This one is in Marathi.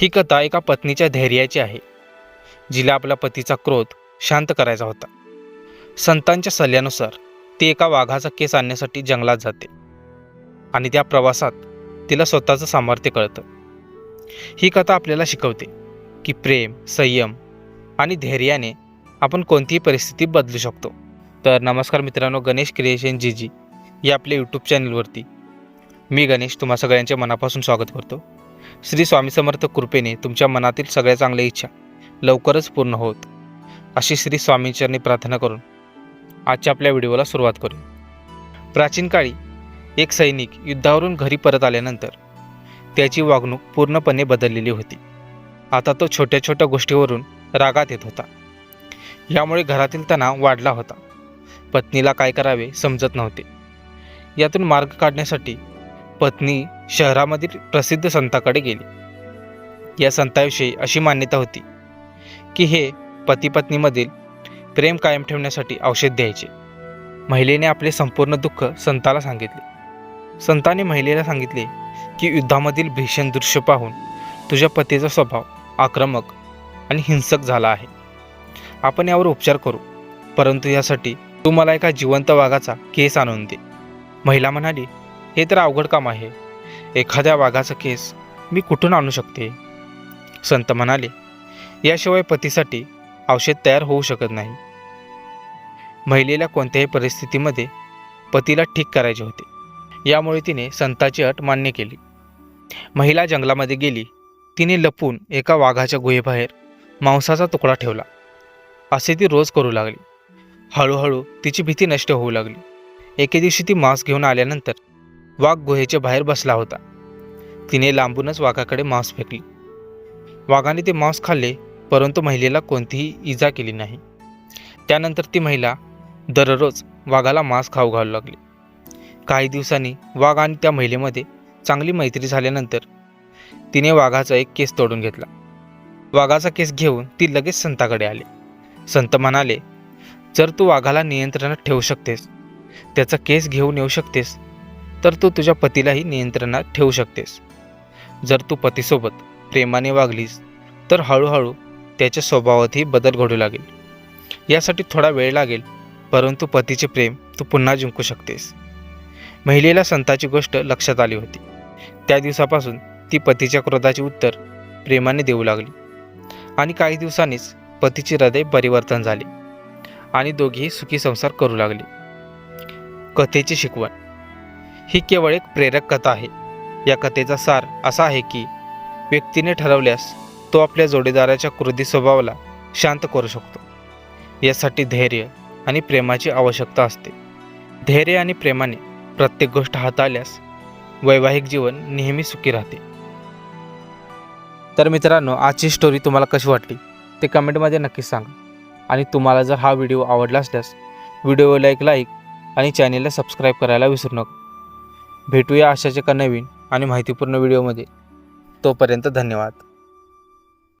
ही कथा एका पत्नीच्या धैर्याची आहे जिला आपल्या पतीचा क्रोध शांत करायचा होता. संतांच्या सल्ल्यानुसार ती एका वाघाचा केस आणण्यासाठी जंगलात जाते आणि त्या प्रवासात तिला स्वतःचं सामर्थ्य कळतं. ही कथा आपल्याला शिकवते की प्रेम संयम आणि धैर्याने आपण कोणतीही परिस्थिती बदलू शकतो. तर नमस्कार मित्रांनो गणेश क्रिएशन जी जी या आपल्या यूट्यूब चॅनलवरती मी गणेश तुम्हा सगळ्यांच्या मनापासून स्वागत करतो. श्री स्वामी समर्थ कृपेने तुमच्या मनातील सगळ्या चांगल्या इच्छा लवकरच पूर्ण होत. अशी श्री स्वामींचरणी प्रार्थना करून आजच्या आपल्या व्हिडिओला सुरुवात करू. प्राचीन काळी एक सैनिक युद्धावरून घरी परत आल्यानंतर त्याची वागणूक पूर्णपणे बदललेली होती. आता तो छोट्या छोट्या गोष्टीवरून रागात येत होता. यामुळे घरातील तणाव वाढला होता. पत्नीला काय करावे समजत नव्हते. यातून मार्ग काढण्यासाठी पत्नी शहरामधील प्रसिद्ध संताकडे गेली. या संताविषयी अशी मान्यता होती की हे पतीपत्नीमधील प्रेम कायम ठेवण्यासाठी औषध द्यायचे. महिलेने आपले संपूर्ण दुःख संताला सांगितले. संताने महिलेला सांगितले की युद्धामधील भीषण दृश्य पाहून तुझ्या पतीचा स्वभाव आक्रमक आणि हिंसक झाला आहे. आपण यावर उपचार करू परंतु यासाठी तू मला एका जिवंत वाघाचा केस आणून दे. महिला म्हणाली हे तर अवघड काम आहे. एखाद्या वाघाचा केस मी कुठून आणू शकते? संत म्हणाले याशिवाय पतीसाठी औषध तयार होऊ शकत नाही. महिलेला कोणत्याही परिस्थितीमध्ये पतीला ठीक करायचे होते. यामुळे तिने संताची अट मान्य केली. महिला जंगलामध्ये गेली तिने लपून एका वाघाच्या गुहेबाहेर मांसाचा तुकडा ठेवला. असे ती रोज करू लागली. हळूहळू तिची भीती नष्ट होऊ लागली. एके दिवशी ती मांस घेऊन आल्यानंतर वाघ गुहेच्या बाहेर बसला होता. तिने लांबूनच वाघाकडे मांस फेकली. वाघाने ते मांस खाल्ले परंतु महिलेला कोणतीही इजा केली नाही. त्यानंतर ती महिला दररोज वाघाला मांस खाऊ घालू लागली. काही दिवसांनी वाघ आणि त्या महिलेमध्ये चांगली मैत्री झाल्यानंतर तिने वाघाचा एक केस तोडून घेतला. वाघाचा केस घेऊन ती लगेच संताकडे आले. संत म्हणाले जर तू वाघाला नियंत्रणात ठेवू शकतेस त्याचा केस घेऊन येऊ शकतेस तर तू तुझ्या पतीलाही नियंत्रणात ठेवू शकतेस. जर तू पतीसोबत प्रेमाने वागलीस तर हळूहळू त्याच्या स्वभावातही बदल घडू लागेल. यासाठी थोडा वेळ लागेल परंतु पतीचे प्रेम तू पुन्हा जिंकू शकतेस. महिलेला संताची गोष्ट लक्षात आली होती. त्या दिवसापासून ती पतीच्या क्रोधाचे उत्तर प्रेमाने देऊ लागली. आणि काही दिवसांनीच पतीचे हृदय परिवर्तन झाले. आणि दोघेही सुखी संसार करू लागले. कथेची शिकवण. ही केवळ एक प्रेरक कथा आहे. या कथेचा सार असा आहे की व्यक्तीने ठरवल्यास तो आपल्या जोडीदाराच्या क्रोधी स्वभावाला शांत करू शकतो. यासाठी धैर्य आणि प्रेमाची आवश्यकता असते. धैर्य आणि प्रेमाने प्रत्येक गोष्ट हाताळल्यास वैवाहिक जीवन नेहमी सुखी राहते. तर मित्रांनो आजची स्टोरी तुम्हाला कशी वाटली? ते कमेंटमध्ये नक्की सांगा. आणि तुम्हाला जर हा व्हिडिओ आवडला असल्यास व्हिडिओला एक लाईक आणि चॅनेलला सबस्क्राईब करायला विसरू नका. भेटूया अशाच एका नवीन आणि माहितीपूर्ण व्हिडिओमध्ये. तोपर्यंत धन्यवाद.